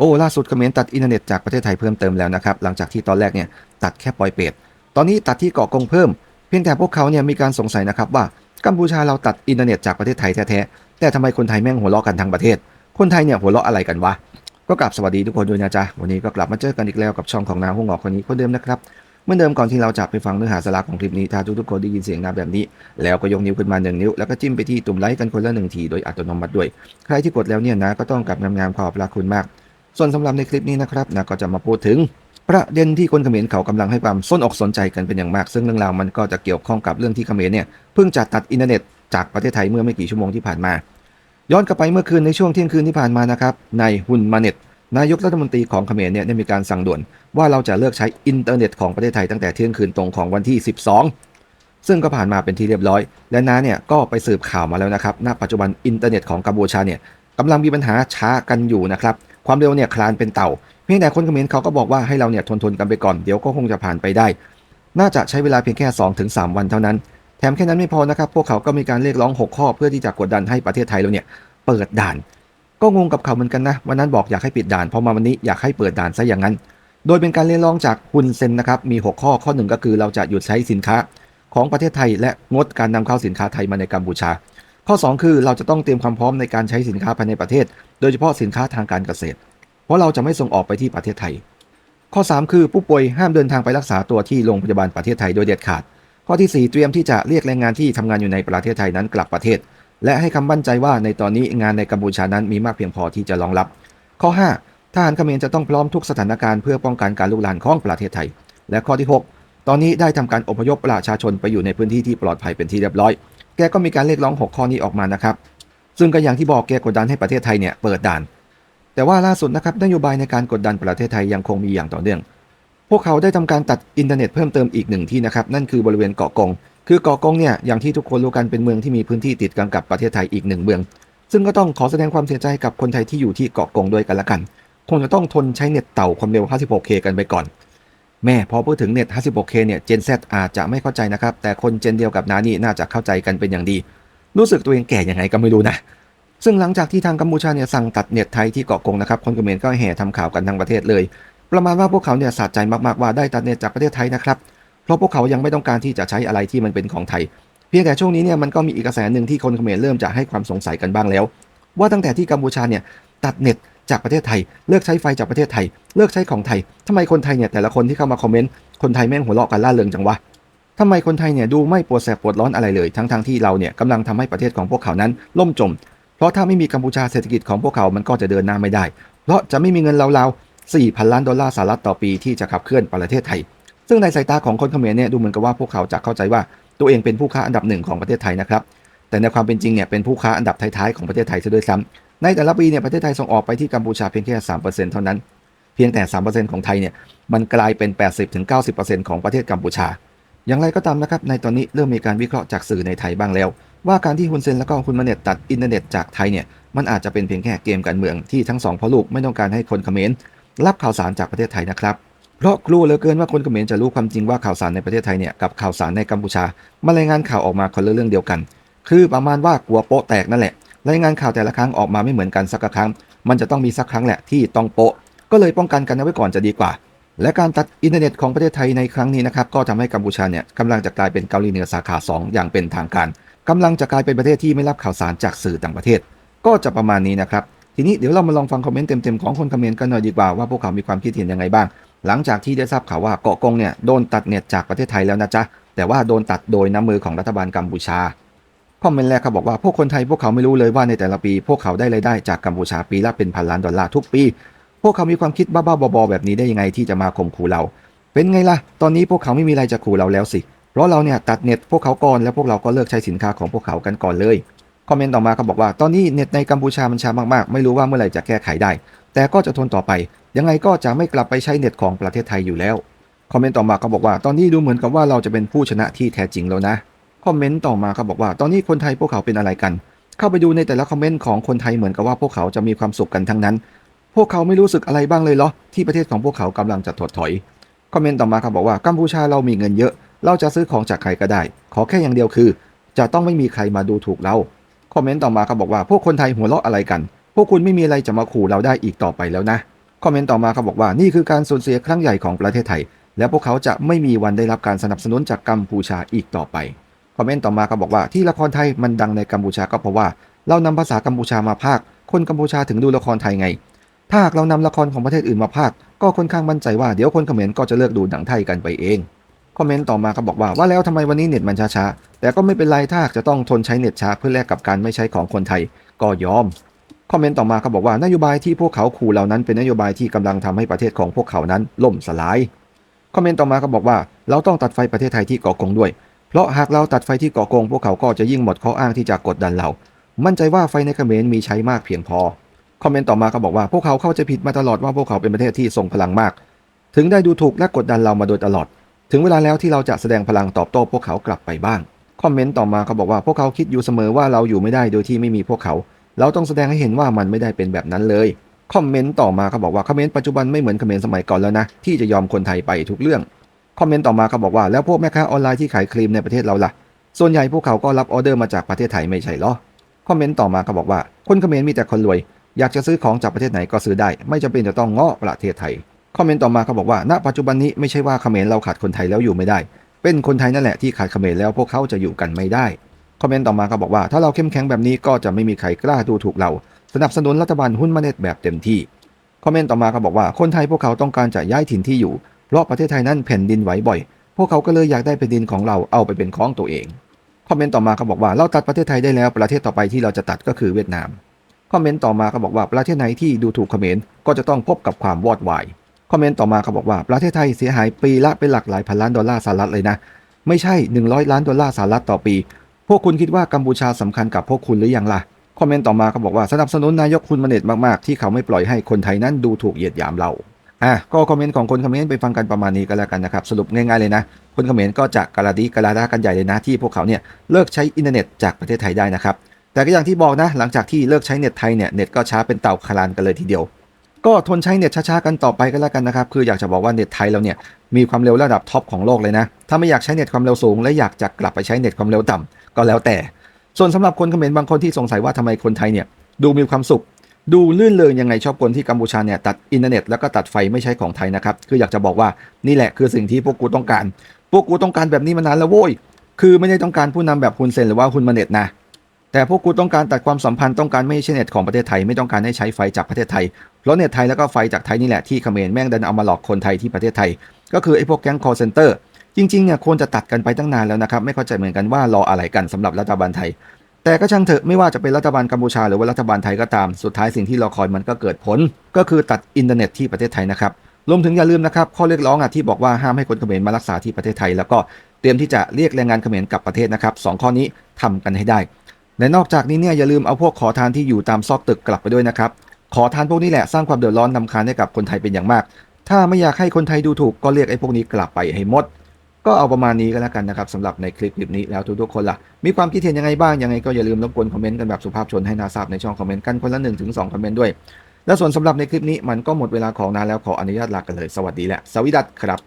โอ้ล่าสุดเขมรตัดอินเทอร์เน็ตจากประเทศไทยเพิ่มเติมแล้วนะครับหลังจากที่ตอนแรกเนี่ยตัดแค่ปอยเปตตอนนี้ตัดที่เกาะกงเพิ่ม เพียงแต่พวกเขาเนี่ยมีการสงสัยนะครับว่ากัมพูชาเราตัดอินเทอร์เน็ตจากประเทศไทยแท้ๆแต่ทำไมคนไทยแม่งหัวเราะกันทั้งประเทศ คนไทยเนี่ยหัวเราะอะไรกันวะก็กลับสวัสดีทุกคนด้วยนะจ๊ะวันนี้ก็กลับมาเจอกันอีกแล้วกับช่องของนาหุ่งหงอกคนนี้คนเดิมนะครับเมื่อเดิมก่อนที่เราจะไปฟังเนื้อหาสาระของคลิปนี้ถ้าทุกๆคนได้ยินเสียงนาแบบนี้ แล้วก็ยกนิ้วขึ้นมาหนึ่งนิ้ว แล้วก็จิ้มไปที่ตุ่มไลค์กันคนละหนึ่งทีโดยอัตโนมัติด้วย ใครที่กดแล้วเนี่ยนะก็ต้องกลับงามๆขอบพระคุณมาก ส่วนสำหรับในคลิปนี้นะครับนะก็จะมาพูดถึงประเด็นที่คนเขมรเขากำลังให้ความสนอกสนใจกันเป็นอย่างมาก ซึ่งเรื่องราวมันก็จะเกี่ยวข้องกับเรื่องที่เขมรเนี่ยเพิ่งจะตัดอินเทอร์เน็ตจากประเทศไทยเมื่อไม่กี่ชั่วโมงที่ผ่านมา ย้อนกลับไปเมื่อคืนในช่วงเที่ยงคืนที่ผ่านมานะครับนายฮุนมาเน็ตนายกรัฐมนตรีของเขมรเนี่ยได้มีการสั่งด่วน ว่าเราจะเลิกใช้อินเทอร์เน็ตของประเทศไทยตั้งแต่เที่ยงคืนตรงของวันที่ 12 ซึ่งก็ผ่านมาเป็นที่เรียบร้อย และน้าเนี่ยก็ไปสืบข่าวมาแล้วนะครับณปัจจุบันอินเทอร์เน็ตของกัมพูชาเนี่ยกำลังมีปัญหาช้ากันอยู่นะครับ ความเร็วเนี่ยคลานเป็นเต่า เพียงแต่คนเขมรเขาก็บอกว่าให้เราเนี่ยทนทนกันไปก่อน เดี๋ยวก็คงจะผ่านไปได้ น่าจะใช้เวลาเพียงแค่ 2-3 วันเท่านั้น แถมแค่นั้นไม่พอนะครับ พวกเขาก็มีการเรียกร้อง 6 ข้อ เพื่อที่จะกดดันให้ประเทศไทยเราเนี่ยเปิดด่าน ก็งงกับเขาเหมือนกันนะ วันนั้นบอกอยากให้ปิดด่าน พอมาวันนี้อยากให้เปิดด่านซะอย่างนั้น โดยเป็นการเรียกร้องจากฮุนเซนนะครับ มี 6 ข้อ ข้อหนึ่งก็คือเราจะหยุดใช้สินค้าของประเทศไทย และงดการนำเข้าสินค้าไทยมาในกัมพูชา ข้อ 2 คือเราจะต้องเตรียมความพร้อมในการใช้สินค้าภายในประเทศ โดยเฉพาะสินค้าทางการเกษตร เพราะเราจะไม่ส่งออกไปที่ประเทศไทย ข้อ 3 คือผู้ป่วยห้ามเดินทางไปรักษาตัวที่โรงพยาบาลประเทศไทยโดยเด็ดขาด ข้อที่ 4 เตรียมที่จะเรียกแรงงานที่ทำงานอยู่ในประเทศไทยนั้นกลับประเทศ และให้คำมั่นใจว่าในตอนนี้งานในกัมพูชานั้นมีมากเพียงพอที่จะรองรับ ข้อ 5 ทหารเขมรจะต้องพร้อมทุกสถานการณ์เพื่อป้องกันการลุกลามของประเทศไทย และข้อที่ 6 ตอนนี้ได้ทำการอพยพประชาชนไปอยู่ในพื้นที่ที่ปลอดภัยเป็นที่เรียบร้อย แกก็มีการเรียกร้อง 6 ข้อนี้ออกมานะครับ ซึ่งก็อย่างที่บอกแกกดดันให้ประเทศไทยเนี่ยเปิดด่าน แต่ว่าล่าสุดนะครับนโยบายในการกดดันประเทศไทยยังคงมีอย่างต่อเนื่อง พวกเขาได้ทำการตัดอินเทอร์เน็ตเพิ่มเติมอีกหนึ่งที่นะครับนั่นคือบริเวณเกาะกง คือเกาะกงเนี่ยอย่างที่ทุกคนรู้กันเป็นเมืองที่มีพื้นที่ติดกันกับประเทศไทยอีกหนึ่งเมือง ซึ่งก็ต้องขอแสดงความเสียใจกับคนไทยที่อยู่ที่เกาะกงด้วยกันละกันคงจะต้องทนใช้เน็ตเต่าความเร็ว 56K กันไปก่อน แม่พอพูดถึงเน็ต 56K เนี่ย Gen Z อาจจะไม่เข้าใจนะครับ แต่คนเจนเดียวกับนานี่น่าจะเข้าใจกันเป็นอย่างดี รู้สึกตัวเองแก่ยังไงก็ไม่รู้นะซึ่งหลังจากที่ทางกัมพูชาเนี่ยสั่งตัดเน็ตไทยที่เกาะกงนะครับคนเขมรก็แห่ทำข่าวกันทั้งประเทศเลย ประมาณว่าพวกเขาเนี่ยสะใจมากๆว่าได้ตัดเน็ตจากประเทศไทยนะครับเพราะพวกเขายังไม่ต้องการที่จะใช้อะไรที่มันเป็นของไทย เพียงแต่ช่วงนี้เนี่ยมันก็มีอีกกระแสหนึ่งที่คนเขมรเริ่มจะให้ความสงสัยกันบ้างแล้ว ว่าตั้งแต่ที่กัมพูชาเนี่ยตัดเน็ตจากประเทศไทย เลิกใช้ไฟจากประเทศไทย เลิกใช้ของไทยทำไมคนไทยเนี่ยแต่ละคนที่เข้ามาคอมเมนต์คนไทยแม่งหัวเราะกันล่าเริงจังวะ ทำไมคนไทยเนี่ยดูไม่ปวดแสบปวดร้อนอะไรเลย ทั้งทงๆที่เราเนี่ยกำลังทำให้ประเทศของพวกเขานั้นล่มจม เพราะถ้าไม่มีกัมพูชาเศรษฐกิจของพวกเขา มันก็จะเดินหน้าไม่ได้ เพราะจะไม่มีเงินราวๆ4,000ล้านดอลลาร์สหรัฐต่อปีที่จะขับเคลื่อนประเทศไทย ซึ่งในสายตาของคนเขมรเนี่ยดูเหมือนกับว่าพวกเขาจะเข้าใจว่าตัวเองเป็นผู้ค้าอันดับหนึ่งของประเทศไทยนะครับ แต่ในความเป็นจริงเนี่ยเป็นผู้ค้าอันดับท้ายๆของประเทศไทยซะด้วยซ้ำในแต่ละปีเนี่ยประเทศไทยส่งออกไปที่กัมพูชาเพียงแค่3%เปอร์เซ็นต์เท่านั้น เพียงแต่3%ของไทยเนี่ยมันกลายเป็น80-90%ของประเทศกัมพูชา อย่างไรก็ตามนะครับ ในตอนนี้เริ่มมีการวิเคราะห์จากสื่อในไทยบ้างแล้ว ว่าการที่ฮุนเซนและก็คุณมาเน็ตตัดอินเทอร์เน็ตจากไทยเนี่ยมันอาจจะเป็นเพียงแค่เกมการเมืองที่ทั้งสองพ่อลูกไม่ต้องการให้คนเขมรรับข่าวสารจากประเทศไทยนะครับเพราะกลัวเหลือเกินว่าคนเขมรจะรู้ความจริงว่าข่าวสารในประเทศไทยเนี่ยกับข่าวสารในกัมพูชามารายงานข่าวออกมาคนละเรื่องเดียวกัน คือประมาณว่ากลัวโป๊ะแตกนั่นแหละรายงานข่าวแต่ละครั้งออกมาไม่เหมือนกันสักครั้ง มันจะต้องมีสักครั้งแหละที่ต้องโป๊ะก็เลยป้องกันกันเอาไว้ก่อนจะดีกว่า และการตัดอินเทอร์เน็ตของประเทศไทยในครั้งนี้นะครับก็ทำให้กัมพูชาเนี่ยกำลังจะกลายเป็นเกาหลีเหนือสาขา 2 อย่างเป็นทางการกำลังจะกลายเป็นประเทศที่ไม่รับข่าวสารจากสื่อต่างประเทศ ก็จะประมาณนี้นะครับทีนี้เดี๋ยวเรามาลองฟังคอมเมนต์เต็มๆของคนคอมเมนต์กันหน่อยดีกว่าว่าพวกเขามีความคิดเห็นยังไงบ้าง หลังจากที่ได้ทราบข่าวว่าเกาะกงเนี่ยโดนตัดเน็ตจากประเทศไทยแล้วนะจ๊ะแต่ว่าโดนตัดโดยน้ำมือของรัฐบาลกัมพูชาคอมเมนต์แรกเขาบอกว่าพวกคนไทยพวกเขาไม่รู้เลยว่าในแต่ละปี พวกเขาได้รายได้จากกัมพูชาปีละเป็นพันล้านดอลลาร์ทุกปี พวกเขามีความคิดบ้าๆบอๆแบบนี้ได้ยังไงที่จะมาข่มขู่เรา เป็นไงล่ะ ตอนนี้พวกเขาไม่มีอะไรจะขู่เราแล้วสิ เพราะเราเนี่ยตัดเน็ตพวกเขาก่อนแล้วพวกเราก็เลิกใช้สินค้าของพวกเขากันก่อนเลย คอมเมนต์ต่อมาเขาบอกว่าตอนนี้เน็ตในกัมพูชามันช้ามากๆ ไม่รู้ว่าเมื่อไหร่จะแก้ไขได้ แต่ก็จะทนต่อไป ยังไงก็จะไม่กลับไปใช้เน็ตของประเทศไทยอยู่แล้ว คอมเมนต์ต่อมาเขาบอกว่าตอนนี้ดูเหมือนกับว่าเราจะเป็นผู้ชนะที่แท้จริงแล้วนะ คอมเมนต์ต่อมาเขาบอกว่าตอนนี้คนไทยพวกเขาเป็นอะไรกัน เข้าไปดูในแต่ละคอมเมนต์ของคนไทยเหมือนกับว่าพวกเขาจะมีความสุขกันทั้งนั้น พวกเขาไม่รู้สึกอะไรบ้างเลยเหรอ ที่ประเทศของพวกเขากำลังจะถดถอย คอมเมนต์ต่อมาเขาบอกว่ากัมพูชาเรามีเงินเยอะ เราจะซื้อของจากใครก็ได้ ขอแค่อย่างเดียวคือ จะต้องไม่มีใครมาดูถูกเรา คอมเมนต์ต่อมาเขาบอกว่าพวกคนไทยหัวเราะอะไรกัน พวกคุณไม่มีอะไรจะมาขู่เราได้อีกต่อไปแล้วนะ คอมเมนต์ต่อมาเขาบอกว่านี่คือการสูญเสียครั้งใหญ่ของประเทศไทย และพวกเขาจะไม่มีวันได้รับการสนับสนุนจากกัมพูชาอีกต่อไป คอมเมนต์ต่อมาก็บอกว่าที่ละครไทยมันดังในกัมพูชาก็เพราะว่า เรานำภาษากัมพูชามาพากคนกัมพูชาถึงดูละครไทยไง ถ้าหากเรานำละครของประเทศอื่นมาพากก็ค่อนข้างมั่นใจว่าเดี๋ยวคนเขมรก็จะเลิกดูหนังไทยกันไปเอง คอมเมนต์ต่อมาก็บอกว่าว่าแล้วทำไมวันนี้เน็ตมันช้าๆ แต่ก็ไม่เป็นไรถ้าหากจะต้องทนใช้เน็ตช้าเพื่อแลกกับการไม่ใช้ของคนไทย ก็ยอม คอมเมนต์ต่อมาเขาบอกว่านโยบายที่พวกเขาขู่เหล่านั้นเป็นนโยบายที่กำลังทำให้ประเทศของพวกเขานั้นล่มสลาย คอมเมนต์ต่อมาก็บอกว่าเราต้องตัดไฟประเทศไทยที่เกาะกงด้วย เพราะหากเราตัดไฟที่เกาะกงพวกเขาก็จะยิ่งหมดข้ออ้างที่จะกดดันเรา มั่นใจว่าไฟในเขมรมีใช้มากเพียงพอ คอมเมนต์ต่อมาก็บอกว่าพวกเขาเข้าใจผิดมาตลอดว่าพวกเขาเป็นประเทศที่ทรงพลังมาก ถึงได้ดูถูกและกดดันเรามาโดยตลอด ถึงเวลาแล้วที่เราจะแสดงพลังตอบโต้พวกเขากลับไปบ้าง คอมเมนต์ต่อมาเขาบอกว่าพวกเขาคิดอยู่เสมอว่าเราอยู่ไม่ได้โดยที่ไม่มีพวกเขา เราต้องแสดงให้เห็นว่ามันไม่ได้เป็นแบบนั้นเลย คอมเมนต์ต่อมาเขาบอกว่าคอมเมนต์ปัจจุบันไม่เหมือนคอมเมนต์สมัยก่อนแล้วนะที่จะยอมคนไทยไปทุกเรื่อง คอมเมนต์ต่อมาเขาบอกว่าแล้วพวกแม่ค้าออนไลน์ที่ขายครีมในประเทศเราล่ะ ส่วนใหญ่พวกเขาก็รับออเดอร์มาจากประเทศไทยไม่ใช่เหรอ คอมเมนต์ต่อมาเขาบอกว่าคนคอมเขมรมีแต่คนรวย อยากจะซื้อของจากประเทศไหนก็ซื้อได้ ไม่จำเป็นจะต้องเงาะประเทศไทย คอมเมนต์ต่อมาเขาบอกว่า ณ ปัจจุบันนี้ไม่ใช่ว่าเขมรเราขาดคนไทยแล้วอยู่ไม่ได้ เป็นคนไทยนั่นแหละที่ขาดเขมรแล้วพวกเขาจะอยู่กันไม่ได้ คอมเมนต์ต่อมาเขาบอกว่า ถ้าเราเข้มแข็งแบบนี้ก็จะไม่มีใครกล้าดูถูกเรา สนับสนุนรัฐบาลหุ้นมาเน็ตแบบเต็มที่ คอมเมนต์ต่อมาเขาบอกว่า คนไทยพวกเขาต้องการจะย้ายถิ่นที่อยู่ เพราะประเทศไทยนั้นแผ่นดินไหวบ่อย พวกเขาก็เลยอยากได้แผ่นดินของเราเอาไปเป็นของตัวเอง คอมเมนต์ต่อมาเขาบอกว่าเราตัดประเทศไทยได้แล้วประเทศต่อไปที่เราจะตัดก็คือเวียดนาม คอมเมนต์ต่อมาเขาบอกว่าประเทศไหนที่ดูถูกเขมรก็จะต้องพบกับความวอดวายคอมเมนต์ต่อมาเขาบอกว่าประเทศไทยเสียหายปีละเป็นหลักหลายพันล้านดอลลาร์สหรัฐเลยนะ ไม่ใช่ 100 ล้านดอลลาร์สหรัฐต่อปี พวกคุณคิดว่ากัมพูชาสำคัญกับพวกคุณหรือยังล่ะคอมเมนต์ต่อมาเขาบอกว่าสนับสนุนนายกคุณมเนตมากๆ ที่เขาไม่ปล่อยให้คนไทยนั้นดูถูกเหยียดหยามเราอะก็คอมเมนต์ของคนคอมเขมรไปฟังกันประมาณนี้ก็แล้วกันนะครับ สรุปง่ายๆเลยนะ คนคอมเขมรก็จะกระดีกระดากันใหญ่เลยนะที่พวกเขาเนี่ยเลิกใช้อินเทอร์เน็ตจากประเทศไทยได้นะครับ แต่ก็อย่างที่บอกนะ หลังจากที่เลิกใช้เน็ตไทยเนี่ยเน็ตก็ช้าเป็นเต่าคลานกันเลยทีเดียว ก็ทนใช้เน็ตช้าๆกันต่อไปก็แล้วกันนะครับ คืออยากจะบอกว่าเน็ตไทยเราเนี่ยมีความเร็วระดับท็อปของโลกเลยนะ ถ้าไม่อยากใช้เน็ตความเร็วสูง และอยากจะกลับไปใช้เน็ตความเร็วต่ำก็แล้วแต่ ส่วนสำหรับคนเขมรบางคนที่สงสัยว่าทำไมคนไทยเนี่ยดูมีความสุข ดูลื่นเลงยังไงชอบคนที่กัมพูชาเนี่ยตัดอินเทอร์เน็ตแล้วก็ตัดไฟไม่ใช่ของไทยนะครับคืออยากจะบอกว่านี่แหละคือสิ่งที่พวกกูต้องการ พวกกูต้องการแบบนี้มานานแล้วโว้ยคือไม่ได้ต้องการผู้นำแบบฮุนเซนหรือว่าฮุนมาเน็ตนะ แต่พวกกูต้องการตัดความสัมพันธ์ต้องการไม่ใช้เน็ตของประเทศไทยไม่ต้องการให้ใช้ไฟจากประเทศไทยเพราะเน็ตไทยแล้วก็ไฟจากไทยนี่แหละที่เขมรแม่งดันเอามาหลอกคนไทยที่ประเทศไทย ก็คือไอ้พวกแก๊งคอร์เซนเตอร์จริงๆเนี่ยควรจะตัดกันไปตั้งนานแล้วนะครับไม่เข้าใจเหมือนกันว่ารออะไรกันสำหรับรัฐบาลไทย แต่ก็ช่างเถอะไม่ว่าจะเป็นรัฐบาลกัมพูชาหรือว่ารัฐบาลไทยก็ตามสุดท้ายสิ่งที่รอคอยมันก็เกิดผล ก็คือตัดอินเทอร์เน็ตที่ประเทศไทยนะครับรวมถึงอย่าลืมนะครับข้อเรียกร้องอะที่บอกว่าห้ามให้คนเขมรมารักษาที่ประเทศไทย แล้วก็เตรียมที่จะเรียกแรงงานเขมรกลับประเทศนะครับสข้อนี้ทำกันให้ได้ และนอกจากนี้เนี่ยอย่าลืมเอาพวกขอทานที่อยู่ตามซอกตึกกลับไปด้วยนะครับ ขอทานพวกนี้แหละสร้างความเดือดร้อนนำคาญให้กับคนไทยเป็นอย่างมาก ถ้าไม่อยากให้คนไทยดูถูกก็เรียกไอ้พวกนี้กลับไปให้หมด ก็เอาประมาณนี้ก็แล้วกันนะครับสำหรับในคลิปคลิปนี้แล้วทุกๆคนล่ะ มีความคิดเห็นยังไงบ้างยังไงก็อย่าลืมรบกวนคอมเมนต์กันแบบสุภาพชนให้นาทราบในช่องคอมเมนต์กันคนละ1นถึงสคอมเมนต์ด้วย และส่วนสำหรับในคลิปนี้มันก็หมดเวลาของนานแล้วขออนุญาตลากันเลย สวัสดีและสวัสดีครับ